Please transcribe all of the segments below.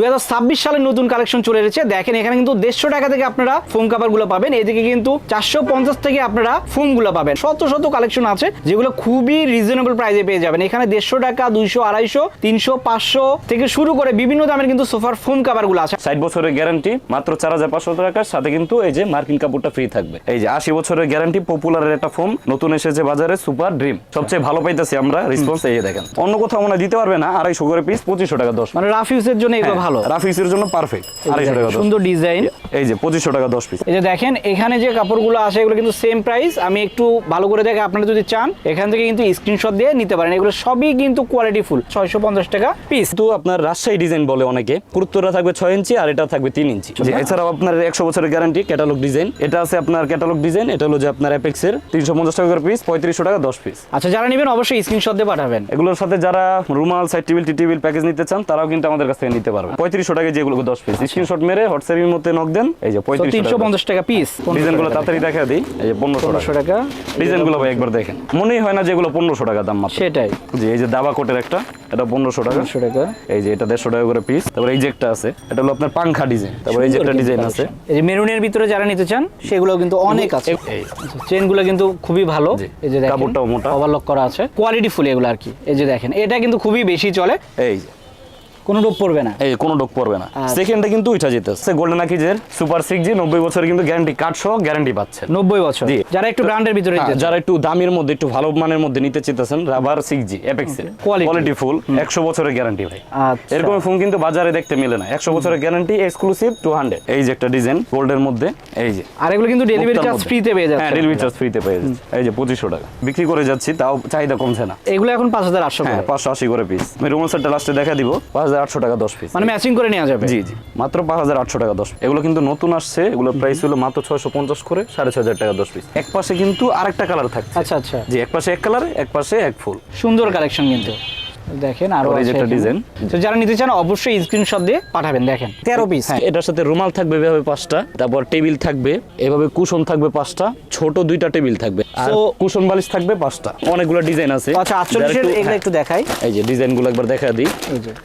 দুই সালের নতুন কালেকশন চলে এসেছে। দেখেন এখানে কিন্তু দেড়শো টাকা থেকে আপনারা ফোম কাভারগুলো পাবেন। এদিকে কিন্তু চারশো পঞ্চাশ থেকে আপনারা ফোমগুলো পাবেন। শত শত কালেকশন আছে যেগুলো খুবই রিজনেবল প্রাইসে পেয়ে যাবেন। এখানে দেড়শো টাকা দুইশো আড়াইশো তিনশো পাঁচশো থেকে শুরু করে বিভিন্ন দামের কিন্তু সোফার ফোম কাভারগুলো আছে। ষাট বছরের গ্যারান্টি মাত্র চার হাজার পাঁচশো টাকার। সাথে কিন্তু এই যে মার্কিন কাপড়টা ফ্রি থাকবে। এই যে আশি বছরের গ্যারান্টি পপুলারের একটা ফোন নতুন এসেছে বাজারে সুপার ড্রিম সবচেয়ে ভালো পাইতেছি আমরা রেসপন্স এই দেখেন। অন্য কোথাও মনে দিতে পারবে না আড়াইশো করে পিস পঁচিশশো টাকা দশ। মানে রাফ ইউজের জন্য এগুলো ভালো। রাফিসের জন্য পারফেক্ট আড়াইশো টাকা সুন্দর ডিজাইন এই যে পঁচিশশো টাকা দশ পিস এই যে দেখেন এখানে যে কাপড়গুলো আছে এগুলো কিন্তু সেম প্রাইস আমি একটু ভালো করে দেখে আপনারা যদি চান এখান থেকে কিন্তু স্ক্রিনশট দিয়ে নিতে পারেন। এগুলো সবই কিন্তু কোয়ালিটি ফুল ছয়শো পঞ্চাশ টাকা পিস কিন্তু আপনার রাজশাহী ডিজাইন বলে অনেকে পুরুত্তরটা থাকবে ছয় ইঞ্চি আর এটা থাকবে তিন ইঞ্চি। যে এছাড়াও আপনার একশো বছরের গ্যারান্টি ক্যাটালগ ডিজাইন এটা আছে আপনার ক্যাটালগ ডিজাইন এটা হলো যে আপনার অ্যাপেক্সের তিনশো পঞ্চাশ টাকা করে পিস পঁয়ত্রিশশো টাকা দশ পিস আচ্ছা যারা নেবেন অবশ্যই স্ক্রিনশট দিয়ে পাঠাবেন। এগুলোর সাথে যারা রুমাল সাইড টেবিল টি টেবিল প্যাকেজ নিতে চান তারাও কিন্তু আমাদের কাছ থেকে নিতে পারবে পঁয়ত্রিশশো টাকা যেগুলো দশ পিস স্ক্রিনশট মেরে হোয়াটসঅ্যাপের মধ্যে নক দেন এই যে পঁয়ত্রিশশো পঞ্চাশ টাকা পিস ডিজাইনগুলো তাড়াতাড়ি দেখা দিই এই যে পনেরোশো টাকা ডিজাইনগুলো ভাই একবার দেখেন মনেই হয় না যেগুলো পনেরোশো টাকা দাম মাত্র সেটাই জি এই যে দাবা কোটের একটা এটা পনেরোশো টাকা পনেরোশো টাকা এই যে এটা দেড়শো টাকা করে পিস তারপর এই যে একটা আছে এটা হলো আপনার পাংখা ডিজাইন তারপর এই যে একটা ডিজাইন আছে এই যে মেরুনের ভিতরে যারা নিতে চান সেগুলো কিন্তু অনেক আছে চেনগুলো কিন্তু খুবই ভালো এই যে কাপড়টাও মোটা। ওভারলক করা আছে কোয়ালিটি ফুল এগুলো আর কি এই যে দেখেন এটা কিন্তু খুবই বেশি চলে এই যে কোনো রূপ পড়বে না। এই কোনো ডোক পড়বে না। আচ্ছা। সেকেন্ডটা কিন্তু উঠা যেতেছে গোল্ডেন আকিজের সুপার সিক্স জি নব্বই বছরের কিন্তু গ্যারান্টি কার্ড সহ গ্যারান্টি পাচ্ছেন নব্বই বছর। জি। যারা একটু ব্র্যান্ডের ভিতরে হ্যাঁ। যারা একটু দামের মধ্যে একটু ভালো মানের মধ্যে নিতে চাইতেছেন রাবার সিক্স জি এপেক্সের কোয়ালিটি ফুল একশো বছরের গ্যারান্টি ভাই। আচ্ছা। এরকম ফোন কিন্তু বাজারে দেখতে মেলে না। একশো বছরের গ্যারান্টি এক্সক্লুসিভ টু হান্ড্রেড এই যে একটা ডিজাইন গোল্ডের মধ্যে এই যে। আর এগুলো কিন্তু ডেলিভারি চার্জ ফ্রিতে পেয়ে হ্যাঁ যাচ্ছে। ডেলিভারি চার্জ ফ্রিতে পেয়ে যাচ্ছে। এই যে পঁচিশশো টাকা। বিক্রি করে যাচ্ছি তাও চাহিদা কমছে না। এগুলো এখন পাঁচ হাজার আটশো হ্যাঁ পাঁচশো আশি করে পিস আমি রুমাল সেটটা লাস্টে দেখা দিব। পাঁচ হাজার আটশো টাকা দশ পিস মানে ম্যাচিং করে নেওয়া যাবে? জি জি। মাত্র পাঁচ হাজার আটশো টাকা দশ এগুলো কিন্তু নতুন আসছে এগুলোর প্রাইস হলো মাত্র ছয়শো পঞ্চাশ করে সাড়ে ছয় হাজার টাকা দশ পিস এক পাশে কিন্তু আরেকটা কালার থাকছে। আচ্ছা আচ্ছা। জি এক পাশে এক কালার এক পাশে এক ফুল সুন্দর কালেকশন কিন্তু। দেখেন আরও এই একটা ডিজাইন। তো যারা নিতে চান অবশ্যই স্ক্রিনশট দিয়ে পাঠাবেন দেখেন। তেরো পিস হ্যাঁ এটার সাথে রুমাল থাকবে এভাবে পাঁচটা তারপর টেবিল থাকবে এভাবে কুশন থাকবে পাঁচটা ছোট দুইটা টেবিল থাকবে আর কুশন বালিশ থাকবে পাঁচটা। অনেকগুলো ডিজাইন আছে। আচ্ছা আটচল্লিশের যারা একটু- এগুলো হ্যাঁ, একটু দেখাই। এই যে ডিজাইনগুলো একবার দেখা দিই।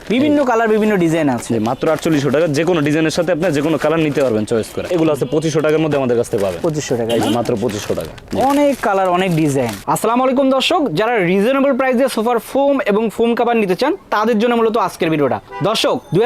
বিভিন্ন কালার বিভিন্ন ডিজাইন আছে। মাত্র আটচল্লিশশো টাকা। যে কোনো ডিজাইনের সাথে আপনি যে কোনো কালার নিতে পারবেন চয়েস করে। এগুলো আছে পঁচিশশো টাকার মধ্যে আমাদের কাছ থেকে পাবেন। পঁচিশশো টাকা এই যে মাত্র পঁচিশশো টাকা। অনেক কালার অনেক ডিজাইন আসসালামু আলাইকুম দর্শক যারা রিজনেবল প্রাইসে সোফার ফোম এবং ফোম কাভার নিতে চান, তাদের জন্য মূলত আজকের ভিডিওটা। দর্শক, দুই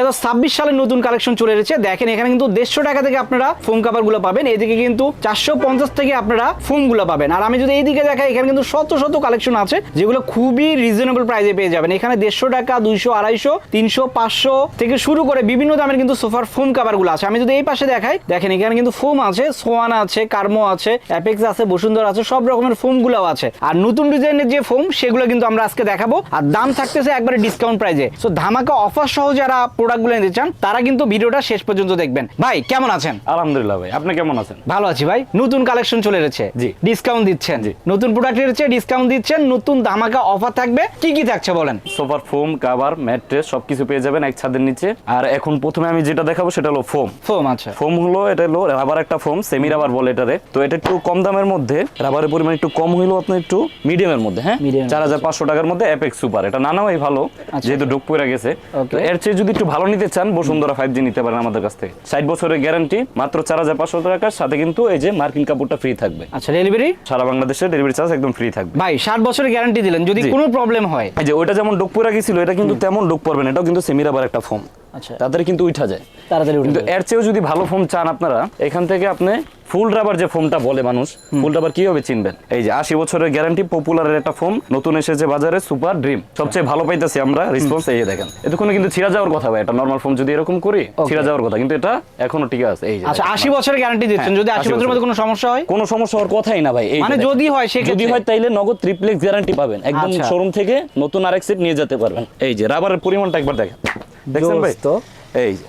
সালের নতুন কালেকশন চলে এসেছে। দেখেন, এখানে কিন্তু দেড়শো টাকা থেকে আপনারা ফোম কাভারগুলো পাবেন। এদিকে কিন্তু চারশো পঞ্চাশ থেকে আপনারা ফোমগুলো পাবেন। আর আমি যদি এইদিকে দেখাই, এখানে কিন্তু শত শত কালেকশন আছে, যেগুলো খুবই রিজনেবল প্রাইসে পেয়ে যাবেন। এখানে দেড়শো টাকা, দুইশো, আড়াইশো, তিনশো, পাঁচশো থেকে শুরু করে বিভিন্ন দামের কিন্তু সোফার ফোম কাভারগুলো আছে। আমি যদি এই পাশে দেখাই, দেখেন, এখানে কিন্তু ফোম আছে, সোয়ান আছে, কার্মো আছে, অ্যাপেক্স আছে, বসুন্ধরা আছে, সব রকমের ফোমগুলো আছে। আর নতুন ডিজাইনের যে ফোম, সেগুলো কিন্তু আমরা আজকে দেখাবো। আর দাম থাকতেছে একবারে ডিসকাউন্ট প্রাইজে সো ধামাকা অফার সহ যারা প্রোডাক্টগুলো নিতে চান তারা কিন্তু ভিডিওটা শেষ পর্যন্ত দেখবেন। ভাই কেমন আছেন? আলহামদুলিল্লাহ ভাই আপনি কেমন আছেন? ভালো আছি ভাই। নতুন কালেকশন চলে এসেছে। জি। ডিসকাউন্ট দিচ্ছেন। জি। নতুন প্রোডাক্ট এসেছে ডিসকাউন্ট দিচ্ছেন। নতুন ধামাকা অফার থাকবে। কি কি থাকছে বলেন? সোফার ফোম কাভার ম্যাট্রেস সবকিছু পেয়ে যাবেন এক ছাদের নিচে। আর এখন প্রথমে আমি যেটা দেখাবো সেটা হলো ফোম ফোম আচ্ছা। ফোম হলো এটা হলো রাবার একটা ফোম সেমি রাবার বলে এটারে। তো এটা একটু কম দামের মধ্যে রাবারের পরিমাণ একটু কম হইল আপনার একটু মিডিয়ামের মধ্যে হ্যাঁ? চার হাজার পাঁচশো টাকার মধ্যে অ্যাপেক্স সুপার এটা না নেওয়াই ভালো যেহেতু ডুক পড়ে গেছে। তো এর চেয়ে যদি একটু ভালো নিতে চান বসুন্ধরা ফাইভ জি নিতে পারেন আমাদের কাছ থেকে। ষাট বছরের গ্যারান্টি মাত্র চার হাজার পাঁচশো টাকার সাথে কিন্তু এই যে মার্কিন কাপড়টা ফ্রি থাকবে। আচ্ছা ডেলিভারি সারা বাংলাদেশে ডেলিভারি চার্জ একদম ফ্রি থাকবে। ভাই ষাট বছরের গ্যারান্টি দিলেন যদি কোনো প্রবলেম হয়। এই যে ওইটা যেমন ডোক পড়ে গেছিল এটা কিন্তু তেমন ডোক পড়বে না এটাও কিন্তু সেমি রাবার একটা ফোম আচ্ছা। তাদের কিন্তু উঠা যায়। তাড়াতাড়ি কিন্তু এর চেয়েও যদি ভালো ফোম চান আপনারা এখান থেকে আপনি ফুল রাবার যে ফোমটা বলে মানুষ ফুল রাবার কীভাবে চিনবেন? এই যে আশি বছরের গ্যারান্টি পপুলারের একটা ফোম নতুন এসেছে বাজারে সুপার ড্রিম। সবচেয়ে ভালো পাইতেছি আমরা রেসপন্স এই দেখেন। এতক্ষণে কিন্তু ছিঁড়া যাওয়ার কথা ভাই এটা নর্মাল ফোম যদি এরকম করি ছিঁড়া যাওয়ার কথা। কিন্তু এটা এখনও ঠিক আছে এই যে আচ্ছা দেখেন। আশি বছরের গ্যারান্টি দিচ্ছেন। হ্যাঁ, যদি আশি 80 বছরের মধ্যে কোনো সমস্যা হয়? কোনো সমস্যা হওয়ার কথাই না ভাই এই মানে যদি হয় সে যদি হয় তাইলে নগদ ট্রিপ্লেক্স গ্যারান্টি পাবেন। একদম আচ্ছা। শোরুম থেকে নতুন আরেক সেট নিয়ে যেতে পারবেন। এই যে রাবারের পরিমাণটা একবার দেখেন। দেখছেন ভাই? তো। এই যে।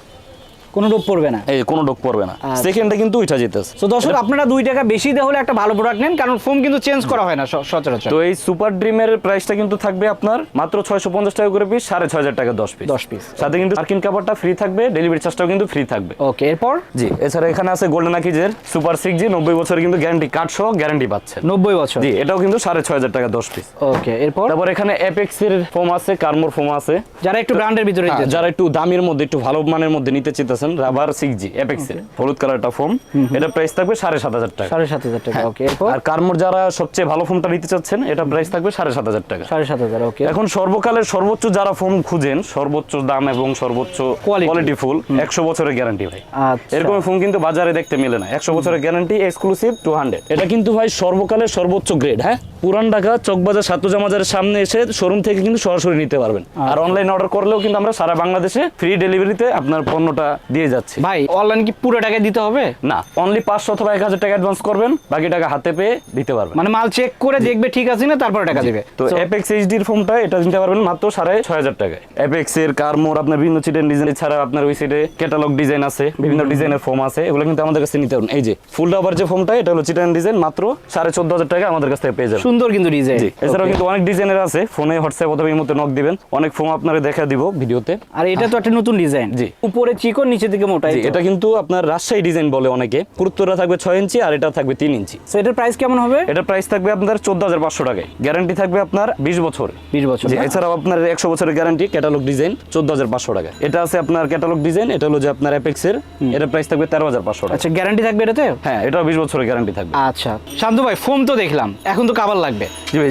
কোনো ডোপ পড়বে না। এই কোনো পড়বে না। আচ্ছা। সেকেন্ডে কিন্তু উঠা যেতেছে। তো দর্শক আপনারা দুই টাকা বেশি দিয়ে হলে একটা ভালো প্রোডাক্ট নেন কারণ ফোম কিন্তু চেঞ্জ করা হয় না সচরাচর। তো এই সুপার ড্রিমের প্রাইসটা কিন্তু থাকবে আপনার মাত্র ছয়শো পঞ্চাশ টাকা করে পিস সাড়ে ছয় হাজার টাকা দশ পিস 10 piece। সাথে কিন্তু কাভারটা ফ্রি থাকবে ডেলিভারি চার্জটাও কিন্তু ফ্রি থাকবে। ওকে এরপর? জি এছাড়া এখানে আছে গোল্ডেন আকিজের সুপার সিক্স জি নব্বই বছরের কিন্তু গ্যারান্টি কার্ড সহ গ্যারান্টি পাচ্ছেন নব্বই বছর। জি এটাও কিন্তু সাড়ে ছয় হাজার টাকা দশ পিস ওকে এরপর? তারপর এখানে অ্যাপেক্স এর ফোম আছে কার্মোর ফোম আছে। যারা একটু ব্র্যান্ডের ভিতরে হ্যাঁ। যারা একটু দামের মধ্যে একটু ভালো মানের মধ্যে নিতে চাইতেছেন রাবার সিক্স জি অ্যাপেক্স এর হলুদ কালারটা ফোম। এটা প্রাইস থাকবে সাড়ে সাত হাজার টাকা। সাড়ে সাত হাজার টাকা ওকে এরপর? আর কার্মোর যারা সবচেয়ে ভালো ফোমটা নিতে চাচ্ছেন এটা প্রাইস থাকবে সাড়ে সাত হাজার টাকা। সাড়ে সাত হাজার ওকে। এখন সর্বকালের সর্বোচ্চ যারা ফোন খুঁজেন সর্বোচ্চ দাম এবং সর্বোচ্চ কোয়ালিটি ফুল একশো বছরের গ্যারান্টি ভাই। আচ্ছা। এরকম ফোন কিন্তু বাজারে দেখতে মেলে না। একশো বছরের গ্যারান্টি এক্সক্লুসিভ টু হান্ড্রেড এটা কিন্তু ভাই সর্বকালের সর্বোচ্চ গ্রেড হ্যাঁ? পুরান ঢাকা চকবাজার সাতজা মাজারের সামনে এসে শোরুম থেকে কিন্তু সরাসরি নিতে পারবেন। আর অনলাইন অর্ডার করলেও কিন্তু আমরা সারা বাংলাদেশে ফ্রি ডেলিভারিতে আপনার পণ্যটা দিয়ে যাচ্ছি। ভাই অনলাইন কি পুরো টাকা দিতে হবে? না অনলি পাঁচশো অথবা এক হাজার টাকা অ্যাডভান্স করবেন বাকি টাকা হাতে পেয়ে দিতে পারবেন। মানে মাল চেক করে দেখবে ঠিক আছে না তারপরে টাকা দিবে। তো অ্যাপেক্স এইচডির ফোনটা এটা নিতে পারবেন মাত্র সাড়ে ছয় হাজার টাকায়। অ্যাপেক্স এর কারমোর আপনার বিভিন্ন চিটেন ডিজাইন এছাড়া আপনার ওই সাইডে ক্যাটালগ ডিজাইন আছে বিভিন্ন ডিজাইনের ফোম আছে এগুলো কিন্তু আমাদের কাছে নিতে পারবেন এই যে ফুল ডাবার যে ফোমটা এটা হলো চিটেন ডিজাইন মাত্র সাড়ে চোদ্দ হাজার টাকা আমাদের কাছ থেকে পেয়ে যাবেন। সুন্দর কিন্তু ডিজাইন এছাড়াও কিন্তু অনেক ডিজাইনের আছে ফোনে হোয়াটসঅ্যাপ অথবা এই মধ্যে নক দিবেন অনেক ফোম আপনারা দেখা দিব ভিডিওতে। আর এটা তো একটা নতুন ডিজাইন জি। উপরে চিকন নিচে দিকে মোটাই এটা কিন্তু আপনার রাজশাহী ডিজাইন বলে অনেকে। পুরুত্তরা থাকবে ছয় ইঞ্চি আর এটা থাকবে তিন ইঞ্চি। তো এটার প্রাইস কেমন হবে? এটার প্রাইস থাকবে আপনার চোদ্দ হাজার পাঁচশো টাকায়। গ্যারান্টি থাকবে আপনার বিশ বছর। বিশ বছর এছাড়াও আপনার একশো বছরের গ্যারান্টি ক্যাটালগ ডিজাইন চোদ্দ হাজার পাঁচশো টাকা এটা আছে আপনার ক্যাটালগ ডিজাইন এটা হলো যে আপনার অ্যাপেক্সের এটার প্রাইস থাকবে তেরো হাজার পাঁচশো টাকা আচ্ছা গ্যারান্টি থাকবে এটাতে? হ্যাঁ এটাও বিশ বছরের গ্যারান্টি থাকবে। আচ্ছা শান্তু ভাই ফোম তো দেখলাম এখন তো কাবার লাগবে।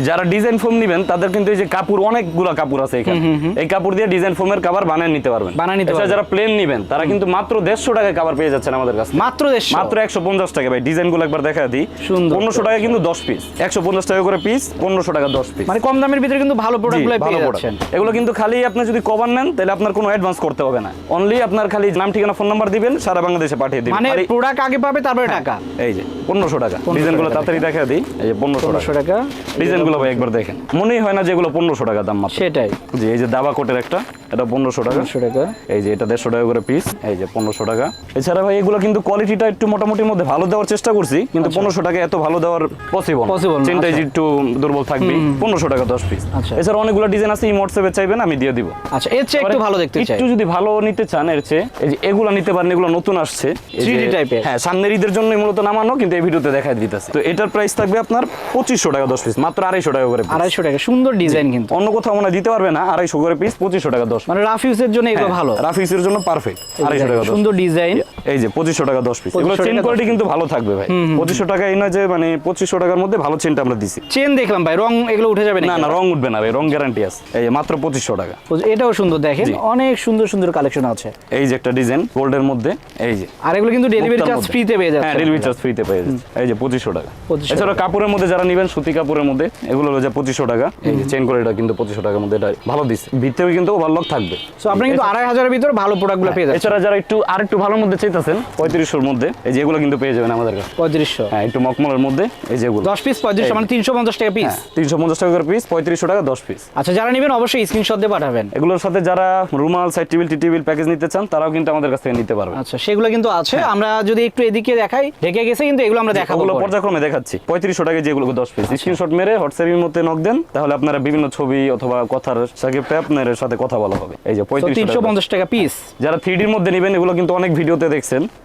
যারা ডিজাইন ফোম নেবেন তাদের কিন্তু এই যে কাপড় অনেকগুলো কাপড় আছে এখানে। এই কাপড় দিয়ে ডিজাইন ফোমের কাভার বানিয়ে নিতে পারবেন। বানিয়ে নিতে যারা প্লেন নেবেন তারা কিন্তু মাত্র দেড়শো টাকায় কাভার পেয়ে যাচ্ছেন আমাদের কাছে মাত্র দেড়শো। মাত্র একশো পঞ্চাশ টাকা ভাই ডিজাইনগুলো একবার দেখা দিই। সুন্দর। পনেরোশো টাকা কিন্তু দশ পিস একশো পঞ্চাশ টাকা করে পিস পনেরোশো টাকা দশ পিস মানে কম দামের ভিতরে কিন্তু ভালো প্রোডাক্টগুলো পেয়ে যাচ্ছেন। এগুলো কিন্তু খালি আপনি যদি কভার নেন তাহলে আপনার কোনো অ্যাডভান্স করতে হবে না। অনলি আপনার খালি নাম ঠিকানা ফোন নাম্বার দিবেন সারা বাংলাদেশে পাঠিয়ে দিবেন। মানে প্রোডাক্ট আগে পাবে তারপরে টাকা? এই যে পনেরোশো টাকা। 1500 ডিজাইনগুলো টাকা। তাড়াতাড়ি দেখা দিই। এই যে পনেরোশো টাকা। টাকা। ডিজাইনগুলো ভাই একবার দেখেন। মনেই হয় না যে এগুলো পনেরোশো টাকা দাম মাত্র। সেটাই। জি এই যে দাবা কোটের একটা। এটা পনেরোশো টাকা। টাকা। এই যে এটা দেড়শো টাকা করে পিস এই যে পনেরোশো টাকা। এছাড়া ভাই এগুলো কিন্তু কোয়ালিটিটা একটু মোটামুটির মধ্যে ভালো দেওয়ার চেষ্টা করছি কিন্তু পনেরোশো টাকা এত ভালো দেওয়ার পসিবল আচ্ছা। Possible না, চেনটাই আচ্ছা। একটু দুর্বল থাকবে পনেরোশো টাকা দশ পিস আচ্ছা। এছাড়া অনেকগুলো ডিজাইন আছে হোয়াটসঅ্যাপে চাইবেন আমি দিয়ে দিব। আচ্ছা এর চেয়ে একটু ভালো দেখতে চাই। একটু যদি ভালো নিতে চান এর চেয়ে এই যে এগুলো নিতে পারেন এগুলো নতুন আসছে। এই 3D যে- type এর। হ্যাঁ সামনের ঈদের জন্য মূলত নামানো কিন্তু এই ভিডিওতে দেখাই দিতেছে। তো এটার প্রাইস থাকবে আপনার পঁচিশশো টাকা দশ পিস মাত্র আড়াইশো টাকা করে আড়াইশো টাকা সুন্দর ডিজাইন কিন্তু। অন্য কোথাও মনে দিতে পারবে না আড়াইশো করে পিস পঁচিশশো টাকা দশ মানে রাফিউজের জন্য এগুলো ভালো। রাফিসের জন্য পারফেক্ট আড়াইশো টাকা সুন্দর ডিজাইন এই যে পঁচিশশো টাকা দশ পিস এগুলো চেন কোয়ালিটি কিন্তু ভালো থাকবে ভাই। পঁচিশশো টাকা এই নয় যে মানে পঁচিশশো টাকার মধ্যে ভালো চেনটা আমরা দিছি। চেন দেখলাম ভাই রং এগুলো উঠে যাবে না না রং উঠবে না ভাই রং গ্যারান্টি আছে। এই মাত্র পঁচিশশো টাকা। এটাও সুন্দর দেখেন অনেক সুন্দর সুন্দর কালেকশন আছে। এই যে একটা ডিজাইন গোল্ডের মধ্যে এই যে। আর এগুলো কিন্তু ডেলিভারি চার্জ ফ্রিতে পেয়ে হ্যাঁ যাচ্ছে। ডেলিভারি চার্জ ফ্রিতে পেয়ে যাচ্ছে। এই যে পঁচিশশো টাকা। এছাড়া কাপড়ের মধ্যে যারা নেবেন সুতি কাপড়ের মধ্যে এগুলো হলো যে পঁচিশশো টাকা। এই যে চেন করে এটা কিন্তু পঁচিশশো টাকার মধ্যে এটা ভালো দিচ্ছে। ভিতরেও কিন্তু ওভারলক থাকবে। সো আপনি কিন্তু আড়াই হাজারের ভিতরে ভালো প্রোডাক্টগুলো পেয়ে যাচ্ছেন। এছাড়া যারা একটু আর একটু ভালোর মধ্যে চাইতেছেন পঁয়ত্রিশশোর মধ্যে। এই যে এগুলো কিন্তু পেয়ে যাবেন আমাদের কাছে। পঁয়ত্রিশশো। হ্যাঁ একটু মকমলের মধ্যে এই যে এগুলো। দশ পিস পঁয়ত্রিশশো মানে তিনশো পঞ্চাশ টাকা পিস তিনশো পঞ্চাশ টাকা করে পিস পঁয়ত্রিশশো টাকা দশ পিস আচ্ছা যারা নেবেন অবশ্যই স্ক্রিনশট দিয়ে পাঠাবেন। এগুলোর সাথে যারা রুমাল সাইড টেবিল টি টেবিল প্যাকেজ নিতে চান তারাও কিন্তু আমাদের কাছ থেকে নিতে পারবে আচ্ছা সেগুলো কিন্তু আছে। আমরা যদি একটু এদিকে দেখাই ঢেকে গেছে কিন্তু এগুলো আমরা দেখাবো পর্যায়ক্রমে দেখাচ্ছি। পঁয়ত্রিশশো টাকা যেগুলো দশ পিস স্ক্রিনশট মেরে হোয়াটসঅ্যাপের মধ্যে নক দেন তাহলে আপনারা বিভিন্ন ছবি অথবা কথার সাথে আপনার সাথে কথা বলা হবে। এই যে পঁয়ত্রিশশো তিনশো পঞ্চাশ টাকা পিস যারা থ্রিডির মধ্যে নেবেন এগুলো কিন্তু অনেক ভিডিওতে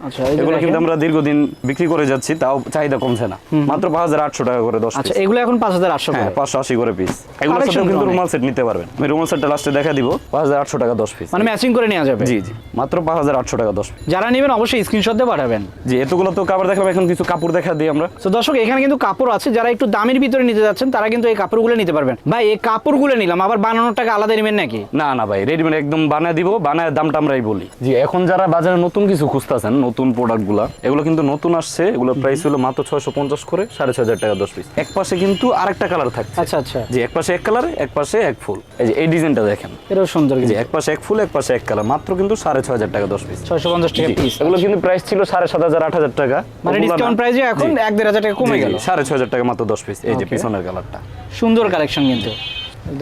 আচ্ছা, যে এগুলো কিন্তু আমরা দীর্ঘদিন বিক্রি করে যাচ্ছি তাও চাহিদা কমছে না। মাত্র পাঁচ হাজার আটশো টাকা করে দশ আচ্ছা এগুলো এখন পাঁচ হাজার আটশো হ্যাঁ পাঁচশো আশি করে পিস সাথে কিন্তু রুমাল সেট নিতে পারবেন। আমি রুমাল সেটটা লাস্টে দেখা দিব। পাঁচ হাজার আটশো টাকা দশ পিস মানে ম্যাচিং করে নেওয়া যাবে? জি জি। মাত্র পাঁচ হাজার আটশো টাকা দশ যারা নেবেন অবশ্যই স্ক্রিনশট দিয়ে পাঠাবেন। জি এতগুলো তো কাপড় দেখাবো এখন কিছু কাপড় দেখা দিই আমরা। তো দর্শক এখানে কিন্তু কাপড় আছে যারা একটু দামের ভিতরে নিতে যাচ্ছেন তারা কিন্তু এই কাপড়গুলো নিতে পারবেন। ভাই এই কাপড়গুলো নিলাম আবার বানানোর টাকা আলাদা নেবেন নাকি? না না ভাই রেডিমেড একদম বানায় দিব বানায় দামটা আমরাই বলি। জি এখন যারা বাজারে নতুন কিছু খুঁজতেছেন নতুন প্রোডাক্টগুলা এগুলো কিন্তু নতুন আসছে এগুলোর প্রাইস হলো মাত্র ছয়শো পঞ্চাশ করে সাড়ে ছয় হাজার টাকা দশ পিস এক পাশে কিন্তু আরেকটা কালার থাকছে। আচ্ছা আচ্ছা। জি এক পাশে এক কালার এক পাশে এক ফুল। এই যে এই ডিজাইনটা দেখেন। এটাও সুন্দর কিন্তু। এক পাশে এক ফুল এক পাশে এক কালার মাত্র কিন্তু সাড়ে ছয় হাজার টাকা দশ পিস ছয়শো পঞ্চাশ টাকা পিস এগুলো কিন্তু প্রাইস ছিল সাড়ে সাত হাজার আট হাজার টাকা। মানে ডিসকাউন্ট প্রাইসে এখন এক দেড় হাজার টাকা কমে গেল। সাড়ে ছয় হাজার টাকা মাত্র দশ পিস এই যে. পিছনের কালারটা সুন্দর কালেকশন কিন্তু।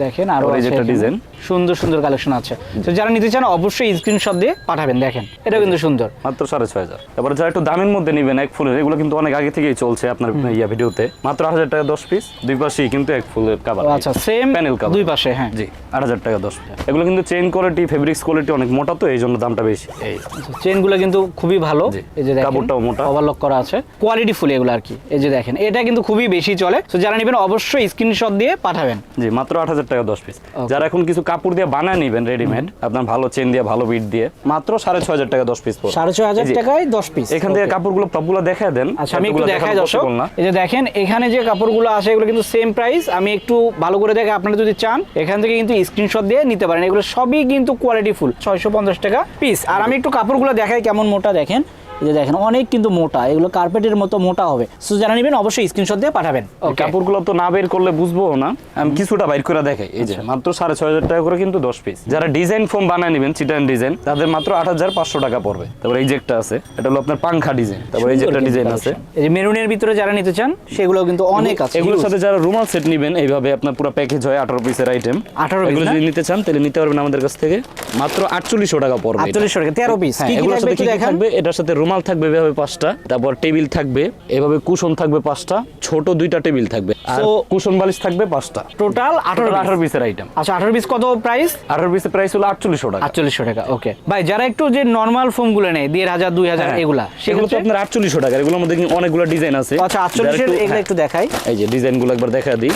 দেখেন আরও একটা ডিজাইন। সুন্দর সুন্দর কালেকশন আছে। তো যারা নিতে চান অবশ্যই স্ক্রিনশট দিয়ে পাঠাবেন দেখেন। এটা কিন্তু সুন্দর। মাত্র সাড়ে ছয় হাজার। এবারে যারা একটু দামের মধ্যে নেবেন এক ফুলের এগুলো কিন্তু অনেক আগে থেকেই চলছে আপনার ইয়া ভিডিওতে। মাত্র আট হাজার টাকা দশ পিস দুই পাশেই কিন্তু এক ফুলের কাবার ও আচ্ছা সেম প্যানেল কাবার দুই পাশে হ্যাঁ। জি আট হাজার টাকা দশ পিস এগুলো কিন্তু চেইন কোয়ালিটি ফেব্রিক্স কোয়ালিটি অনেক মোটা তো এই জন্য দামটা বেশি। এই চেনগুলো কিন্তু খুবই ভালো। এই যে দেখেন কাপড়টাও মোটা। ওভারলক করা আছে। কোয়ালিটি ফুল এগুলো আর কি। এই যে দেখেন এটা কিন্তু খুবই বেশি চলে। তো যারা নেবেন অবশ্যই স্ক্রিনশট দিয়ে পাঠাবেন। জি মাত্র আট হাজার টাকা দশ পিস যারা এখন কিছু কাপড় দিয়ে বানায় নিবেন রেডিমেড আপনার ভালো চেন দিয়ে ভালো বিট দিয়ে মাত্র সাড়ে ছয় হাজার টাকা দশ পিস সাড়ে ছয় হাজার টাকায় দশ পিস এখান থেকে কাপড়গুলো সবগুলো দেখা দেন। আচ্ছা আমি একটু দেখাই দর্শক। এই যে দেখেন এখানে যে কাপড়গুলো আছে এগুলো কিন্তু সেম প্রাইস আমি একটু ভালো করে দেখে আপনারা যদি চান এখান থেকে কিন্তু স্ক্রিনশট দিয়ে নিতে পারেন। এগুলো সবই কিন্তু কোয়ালিটি ফুল ছয়শো পঞ্চাশ টাকা পিস আর আমি একটু কাপড়গুলো দেখাই কেমন মোটা দেখেন। এই যে দেখেন অনেক কিন্তু মোটা। এগুলো কার্পেটের মতো মোটা হবে। সো যারা নেবেন অবশ্যই স্ক্রিনশট দিয়ে পাঠাবেন। কাপড়গুলো তো না বের করলে বুঝব না। আমি কিছুটা বাইর করে দেখাই। এই আচ্ছা। যে মাত্র সাড়ে ছয় হাজার টাকা করে কিন্তু দশ পিস যারা ডিজাইন ফোম বানায় নেবেন চিটান ডিজাইন তাদের মাত্র আট হাজার পাঁচশো টাকা পড়বে। তারপর এই যে একটা আছে এটা হলো আপনার পাংখা ডিজাইন তারপর এই যে একটা ডিজাইন আছে। এই যে মেরুনের ভিতরে যারা নিতে চান সেগুলো কিন্তু অনেক আছে এগুলোর সাথে যারা রুমাল সেট নেবেন এইভাবে আপনার পুরো প্যাকেজ হয় আঠারো পিসের আইটেম 18 piece এগুলো যদি নিতে চান তাহলে নিতে পারবেন আমাদের কাছ থেকে। মাত্র আটচল্লিশশো টাকা পড়বে। আটচল্লিশশো টাকা তেরো পিস হ্যাঁ, কি কি এগুলোর সাথে কি থাকবে? এটার সাথে রুমাল থাকবে এভাবে পাঁচটা তারপর টেবিল থাকবে এভাবে কুশন থাকবে পাঁচটা ছোট দুইটা টেবিল থাকবে আর কুশন বালিশ থাকবে পাঁচটা। টোটাল আঠারো আঠারো পিসের আইটেম আচ্ছা আঠারো পিস কত প্রাইস আঠারো পিসের প্রাইস হলো আটচল্লিশশো টাকা। আটচল্লিশশো টাকা ওকে ভাই যারা একটু যে নর্মাল ফোমগুলো নেয় দেড় হাজার দুই হাজার হ্যাঁ, এগুলা সেগুলো তো আপনার আটচল্লিশশো টাকা এগুলোর মধ্যে অনেকগুলো ডিজাইন আছে। আচ্ছা আটচল্লিশের এগুলো হ্যাঁ, একটু দেখাই। এই যে ডিজাইনগুলো একবার দেখা দিই।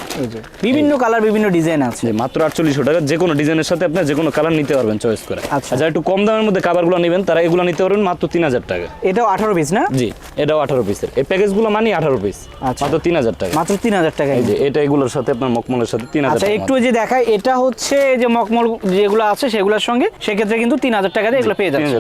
বিভিন্ন কালার বিভিন্ন ডিজাইন আছে। মাত্র আটচল্লিশশো টাকা যে কোনো ডিজাইনের সাথে আপনি যে কোনো কালার নিতে পারবেন চয়েস করে। আচ্ছা। যারা একটু কম দামের মধ্যে কাভারগুলো নেবেন তারা এগুলো নিতে পারবেন মাত্র তিন হাজার টাকা। এটাও আঠারো পিস না? জি এটাও আঠারো পিসের এই প্যাকেজগুলো মানি আঠারো পিস আচ্ছা। মাত্র তিন হাজার টাকা। মাত্র তিন হাজার টাকা। এই যে এটা এগুলোর সাথে আপনার মকমলের সাথে তিন হাজার আচ্ছা একটু যে দেখাই এটা হচ্ছে যে মকমল যেগুলো আছে সেগুলোর সঙ্গে সেক্ষেত্রে কিন্তু তিন হাজার টাকা দিয়ে এগুলো পেয়ে যাচ্ছে।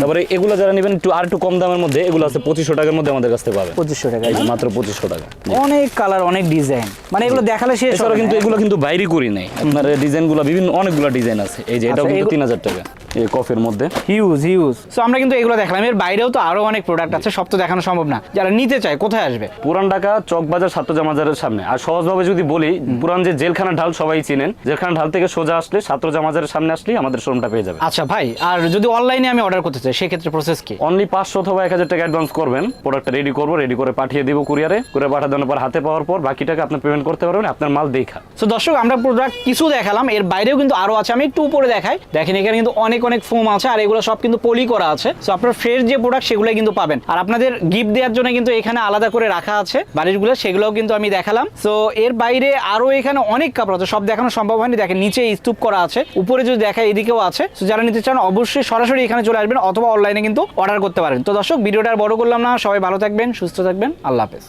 তারপরে এগুলো যারা নেবেন একটু আর একটু কম দামের মধ্যে এগুলো আছে পঁচিশশো টাকার মধ্যে আমাদের কাছ থেকে পাবেন। পঁচিশশো টাকা? মাত্র পঁচিশশো টাকা। অনেক কালার অনেক ডিজাইন মানে এগুলো দেখালে শেষ হবে কিন্তু এগুলো কিন্তু বাইরে করি নাই। আপনার ডিজাইনগুলো বিভিন্ন অনেকগুলো ডিজাইন আছে। এই যে এটাও আচ্ছা, কিন্তু তিন হাজার টাকা। এই কফের মধ্যে। হিউজ হিউজ সো আমরা কিন্তু এগুলো দেখলাম। এর বাইরেও তো আরও অনেক প্রোডাক্ট আছে সব তো দেখানো সম্ভব না। যারা নিতে চায় কোথায় আসবে? পুরান ঢাকা চক বাজার সাতটা মাজারের সামনে। আর সহজভাবে যদি বলি পুরান যে জেলখানা ঢাল সবাই চিনেন। জেলখানা ঢাল থেকে সোজা আসলে সাতটা মাজারের সামনে আসলেই আমাদের শোরুমটা পেয়ে যাবে আচ্ছা ভাই আর যদি অনলাইনে আমি অর্ডার করতে চাই সেক্ষেত্রে প্রসেস কি? অনলি পাঁচশো অথবা এক হাজার টাকা অ্যাডভান্স করবেন। প্রোডাক্টটা রেডি করব রেডি করে পাঠিয়ে দিব কুরিয়ারে করে পাঠা দেওয়ার পর হাতে পাওয়ার পর বাকি টাকা আপনি পেমেন্ট করতে পারবেন আপনার মাল দেখা। সো দর্শক আমরা প্রোডাক্ট কিছু দেখালাম। এর বাইরেও কিন্তু আরও আছে। আমি একটু উপরে দেখাই। দেখেন এখানে কিন্তু অনেক অনেক অনেক ফোম আছে আর এগুলো সব কিন্তু পলি করা আছে। সো আপনার ফ্রেশ যে প্রোডাক্ট সেগুলোই কিন্তু পাবেন। আর আপনাদের গিফট দেওয়ার জন্য কিন্তু এখানে আলাদা করে রাখা আছে বাড়িগুলো সেগুলোও কিন্তু আমি দেখালাম। সো এর বাইরে আরও এখানে অনেক কাপড় আছে, সব দেখানো সম্ভব হয়নি। দেখেন, নিচে স্তূপ করা আছে, উপরে যদি দেখায় এদিকেও আছে। সো যারা নিতে চান, অবশ্যই সরাসরি এখানে চলে আসবেন অথবা অনলাইনে কিন্তু অর্ডার করতে পারেন। তো দর্শক, ভিডিওটা বড় করলাম না। সবাই ভালো থাকবেন, সুস্থ থাকবেন। আল্লাহ হাফেজ।